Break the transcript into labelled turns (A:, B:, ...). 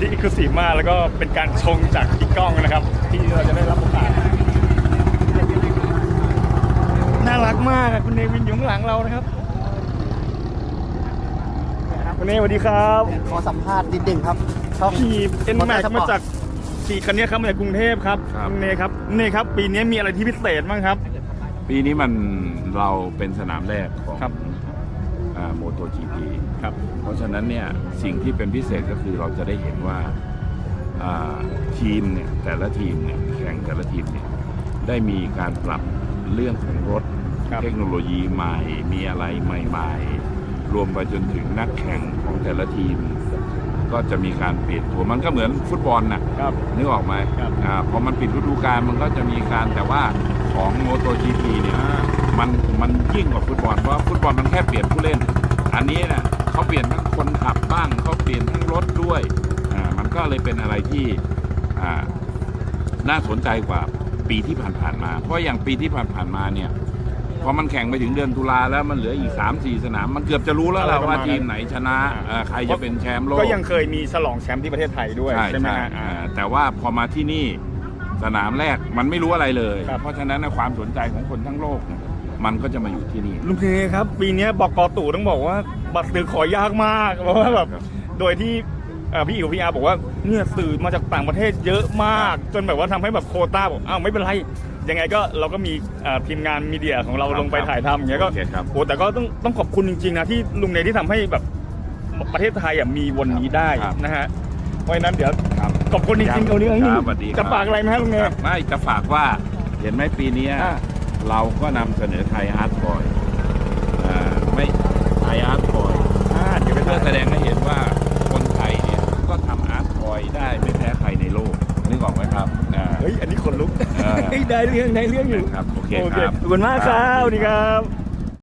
A: ที่อิคุสีมาก แล้วก็เป็นการชงจากพี่ก้องนะครับ ที่เราจะได้รับโอกาสน่ารักมากอะคุณเนวินอยู่ข้างหลังเรานะครับคุณเนสวัสดีครับ
B: ขอสัมภาษณ์นิดนึงครับช่อง
A: ขี่เอ็นแม็ก
B: Motorsport
A: มาจากขี่คันนี้ครับมาจากกรุงเทพครับ
C: ครับ
A: คุณเนครับเนครับปีนี้มีอะไรที่พิเศษบ้างครับ
C: ปีนี้มันเราเป็นสนามแรกของ
A: ครับ
C: โมโตจีพี
A: ครับ
C: เพราะฉะนั้นเนี่ยสิ่งที่เป็นพิเศษก็คือเราจะได้เห็นว่าอ่าทีมเนี่ยแต่ละทีมเนี่ยแข่งแต่ละทีมเนี่ยได้มีการปรับเรื่องของรถ
A: ครับ
C: เทคโนโลยีใหม่มีอะไรใหม่ๆ รวมไปจนถึงนักแข่งของแต่ละทีม ก็จะมีการเปลี่ยนตัวมันก็เหมือนฟุตบอลน่ะ
A: ครับ
C: นึกออกไหม
A: ครับ
C: อ่าพอมันปิดฤดูกาลมันก็จะมีการแต่ว่าของโมโต GP เนี่ย มันมันยิ่งกว่าฟุตบอลเพราะฟุตบอลมันแค่เปลี่ยนผู้เล่น อันนี้นะเขาเปลี่ยนทั้งคนขับบ้างเขาเปลี่ยนทั้งรถด้วยอ่ามันก็เลยเป็นอะไรที่อ่าน่าสนใจกว่าปีที่ผ่านๆมา เพราะอย่างปีที่ผ่านๆมาเนี่ยพอมันแข่งไปถึงเดือนตุลาแล้วมันเหลืออีก 3-4 สนาม มันเกือบจะรู้แล้ว
A: อะไร
C: ล่ะ
A: ประมา
C: ว่า
A: ณนั้น
C: ทีมไหนชนะเอ่อใครจะเป็นแชมป์โลก
A: ก็ยังเคยมีฉลองแชมป์ที่ประเทศไทยด้วย
C: ใช่
A: ใช่ไหม
C: ใช่
A: ฮะอ่า
C: อ่าแต่ว่าพอมาที่นี่สนามแรกมันไม่รู้อะไรเลย
A: ครับ
C: เพราะฉะนั้นนะความสนใจของคนทั้งโลกเนี่ย มันก็จะมาอยู่ที่นี่
A: ลุงเคครับ ปีนี้บอกกอตู่ต้องบอกว่าบัตรซื้อขอยากมากเพราะว่าแบบ
C: ครับ
A: โดยที่เอ่อพี่อิ๋วพี่อาร์บอกว่าเนี่ยสื่อมาจากต่างประเทศเยอะมาก จนแบบว่าทำให้แบบโควต้าบอกอ้าวไม่เป็นไรยังไงก็เราก็มีเอ่อทีมงานมีเดียของเราลงไปถ่ายทำอย่างเงี้ยก็
C: โอเคครับ
A: โอ้แต่ก็ต้องต้องขอบคุณจริงๆนะที่ลุงเนยที่ทำให้แบบประเทศไทยอะมีวันนี้ได้
C: ครับ
A: นะฮะเพราะฉะนั้นเดี๋ยว
C: ครับ
A: ขอบคุณจริงๆเอาเรื่อง
C: ครับสวัสดีครับ
A: จะฝากอะไรไหมฮะลุงเนย
C: ครับไม่จะฝากว่าเห็นไหมปีเนี้ย
A: อ่า
C: เราก็นำเสนอไทยอาร์ตบอยไม่ไทยอาร์ตบอย
A: อ่าเดี๋ยวไป
C: เพื่อ
A: ถ่าย
C: แสดงให้เห็นว่าคนไทยเนี่ยก็ทำอาร์ตบอยได้ไม่แพ้ใครในโลกนึกออกไหมครับอ่า
A: เฮ้ยอันนี้ขนลุก
C: เออ
A: เฮ้ยได้เรื่องได้เรื่องอยู่
C: ครับโอเค
A: โอเค
C: ครับ
A: ขอบคุณมากครับสวัสดีครับ